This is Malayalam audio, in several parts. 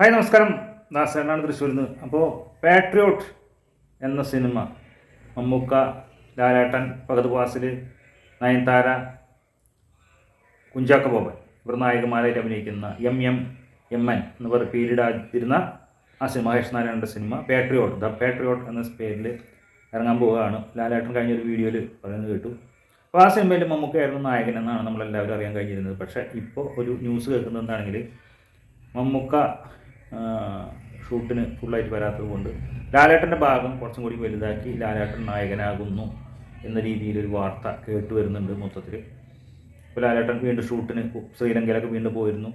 ഹായ് നമസ്കാരം. ദാസനാണ് തൃശ്ശൂരിൽ നിന്ന് അപ്പോൾ പാട്രിയോട്ട് എന്ന സിനിമ മമ്മൂക്ക ലാലാട്ടൻ ഫഹദ് ഫാസിൽ നയൻതാര കുഞ്ചാക്ക ബോബൻ ഇവർ നായകന്മാരായിട്ട് അഭിനയിക്കുന്ന എം എം എം എൻ എന്നിവർ പേരിടാതിരുന്ന ആ സിനിമ മഹേഷ് നാരായണന്റെ സിനിമ പാട്രിയോട്ട്. ദ പാട്രിയോട്ട് എന്ന പേരിൽ ഇറങ്ങാൻ പോവുകയാണ്. ലാലേട്ടൻ കഴിഞ്ഞൊരു വീഡിയോയിൽ പറയുന്നത് കേട്ടു. അപ്പോൾ ആ സിനിമയിൽ മമ്മൂക്കയായിരുന്നു നായകൻ എന്നാണ് നമ്മളെല്ലാവരും അറിയാൻ കഴിഞ്ഞിരുന്നത്. പക്ഷേ ഇപ്പോൾ ഒരു ന്യൂസ് കേൾക്കുന്നത് എന്താണെങ്കിൽ മമ്മൂക്ക ഷൂട്ടിന് ഫുള്ളായിട്ട് വരാത്തത് കൊണ്ട് ലാലേട്ടന്റെ ഭാഗം കുറച്ചും കൂടി വലുതാക്കി ലാലേട്ടൻ നായകനാകുന്നു എന്ന രീതിയിലൊരു വാർത്ത കേട്ട് വരുന്നുണ്ട് മൊത്തത്തിൽ ഇപ്പോൾ ലാലേട്ടൻ വീണ്ടും ഷൂട്ടിന് ശ്രീലങ്കയിലൊക്കെ വീണ്ടും പോയിരുന്നു.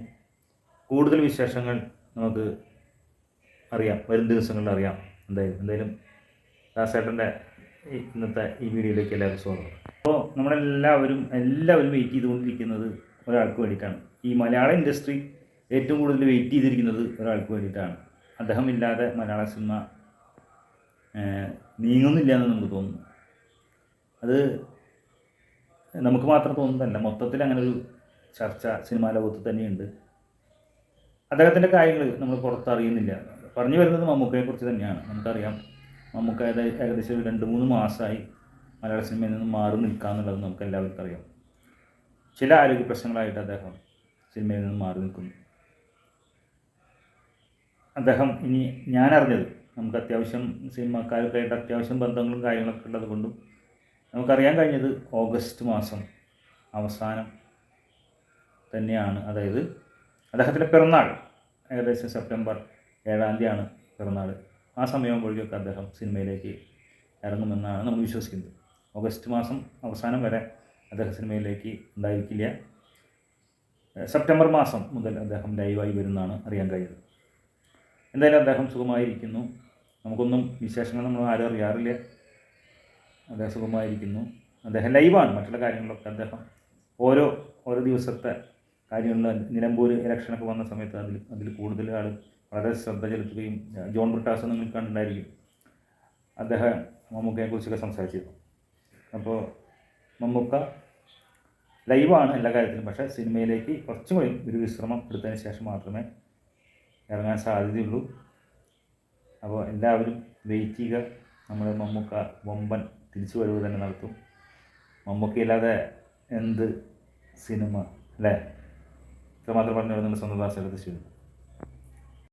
കൂടുതൽ വിശേഷങ്ങൾ നമുക്ക് അറിയാം. വരും ദിവസങ്ങളിൽ അറിയാം. എന്തായാലും എന്തായാലും ദാസേട്ടന്റെ ഇന്നത്തെ ഈ വീഡിയോയിലേക്ക് എല്ലാവർക്കും സ്വാഗതം. അപ്പോൾ നമ്മളെല്ലാവരും എല്ലാവരും വെയിറ്റ് ചെയ്തുകൊണ്ടിരിക്കുന്നത് ഒരാൾക്ക് വേണ്ടിയിട്ടാണ്. ഈ മലയാള ഇൻഡസ്ട്രി ഏറ്റവും കൂടുതൽ വെയിറ്റ് ചെയ്തിരിക്കുന്നത് ഒരാൾക്ക് വേണ്ടിയിട്ടാണ്. അദ്ദേഹം ഇല്ലാതെ മലയാള സിനിമ നീങ്ങുന്നില്ല എന്ന് നമുക്ക് തോന്നുന്നു. അത് നമുക്ക് മാത്രം തോന്നുന്നതല്ല. മൊത്തത്തിൽ അങ്ങനെ ഒരു ചർച്ച സിനിമാ ലോകത്ത് തന്നെയുണ്ട്. അദ്ദേഹത്തിന്റെ കാര്യങ്ങൾ നമ്മൾ പുറത്തറിയുന്നില്ല. പറഞ്ഞു വരുന്നത് മമ്മൂക്കയെ കുറിച്ച് തന്നെയാണ്. നമുക്കറിയാം മമ്മൂക്ക ഏകദേശം രണ്ട് മൂന്ന് മാസമായി മലയാള സിനിമയിൽ നിന്ന് മാറി നിൽക്കുക എന്നുള്ളത് നമുക്ക് എല്ലാവർക്കും അറിയാം. ചില ആരോഗ്യ പ്രശ്നങ്ങളായിട്ട് അദ്ദേഹം സിനിമയിൽ നിന്ന് മാറി നിൽക്കുന്നു. അദ്ദേഹം ഇനി ഞാൻ അറിഞ്ഞത് നമുക്ക് അത്യാവശ്യം സിനിമക്കാരൊക്കെ അത്യാവശ്യം ബന്ധങ്ങളും കാര്യങ്ങളൊക്കെ ഉള്ളത് കൊണ്ടും നമുക്കറിയാൻ കഴിഞ്ഞത് ഓഗസ്റ്റ് മാസം അവസാനം തന്നെയാണ്. അതായത് അദ്ദേഹത്തിന്റെ പിറന്നാൾ ഏകദേശം സെപ്റ്റംബർ ഏഴാം തീയതിയാണ് പിറന്നാൾ. ആ സമയമാകുമ്പോഴേക്കൊക്കെ അദ്ദേഹം സിനിമയിലേക്ക് ഇറങ്ങുമെന്നാണ് നമ്മൾ വിശ്വസിക്കുന്നത്. ഓഗസ്റ്റ് മാസം അവസാനം വരെ അദ്ദേഹം സിനിമയിലേക്ക് ഉണ്ടായിരിക്കില്ല. സെപ്റ്റംബർ മാസം മുതൽ അദ്ദേഹം ലൈവായി വരുന്നതാണ് അറിയാൻ കഴിയുന്നത് എന്തായാലും അദ്ദേഹം സുഖമായിരിക്കുന്നു. നമുക്കൊന്നും വിശേഷങ്ങൾ നമ്മൾ ആരും അറിയാറില്ല. അദ്ദേഹം സുഖമായിരിക്കുന്നു. അദ്ദേഹം ലൈവാണ്. മറ്റുള്ള കാര്യങ്ങളൊക്കെ അദ്ദേഹം ഓരോ ഓരോ ദിവസത്തെ കാര്യങ്ങളിൽ നിലമ്പൂർ ഇലക്ഷനൊക്കെ വന്ന സമയത്ത് അതിൽ അതിൽ കൂടുതൽ ആൾ വളരെ ശ്രദ്ധ ചെലുത്തുകയും ജോൺ ബ്രിട്ടാസ് നിങ്ങൾ കണ്ടിട്ടുണ്ടായിരിക്കും. അദ്ദേഹം മമ്മൂക്കയെക്കുറിച്ചൊക്കെ സംസാരിച്ചിരുന്നു. അപ്പോൾ മമ്മൂക്ക ലൈവാണ് എല്ലാ കാര്യത്തിലും. പക്ഷേ സിനിമയിലേക്ക് കുറച്ചും കൂടി ഒരു വിശ്രമം എടുത്തതിന് ശേഷം മാത്രമേ ഇറങ്ങാൻ സാധ്യതയുള്ളൂ. അപ്പോൾ എല്ലാവരും വെയിറ്റ് ചെയ്യുക. നമ്മുടെ മമ്മൂക്ക വമ്പൻ തിരിച്ചു വരവ് തന്നെ നടത്തും. മമ്മൂക്കയില്ലാതെ എന്ത് സിനിമ അല്ലേ? ഇത്രമാത്രം പറഞ്ഞു നിങ്ങളുടെ സ്വന്തം ദാസയുടെ തൃശ്ശൂർ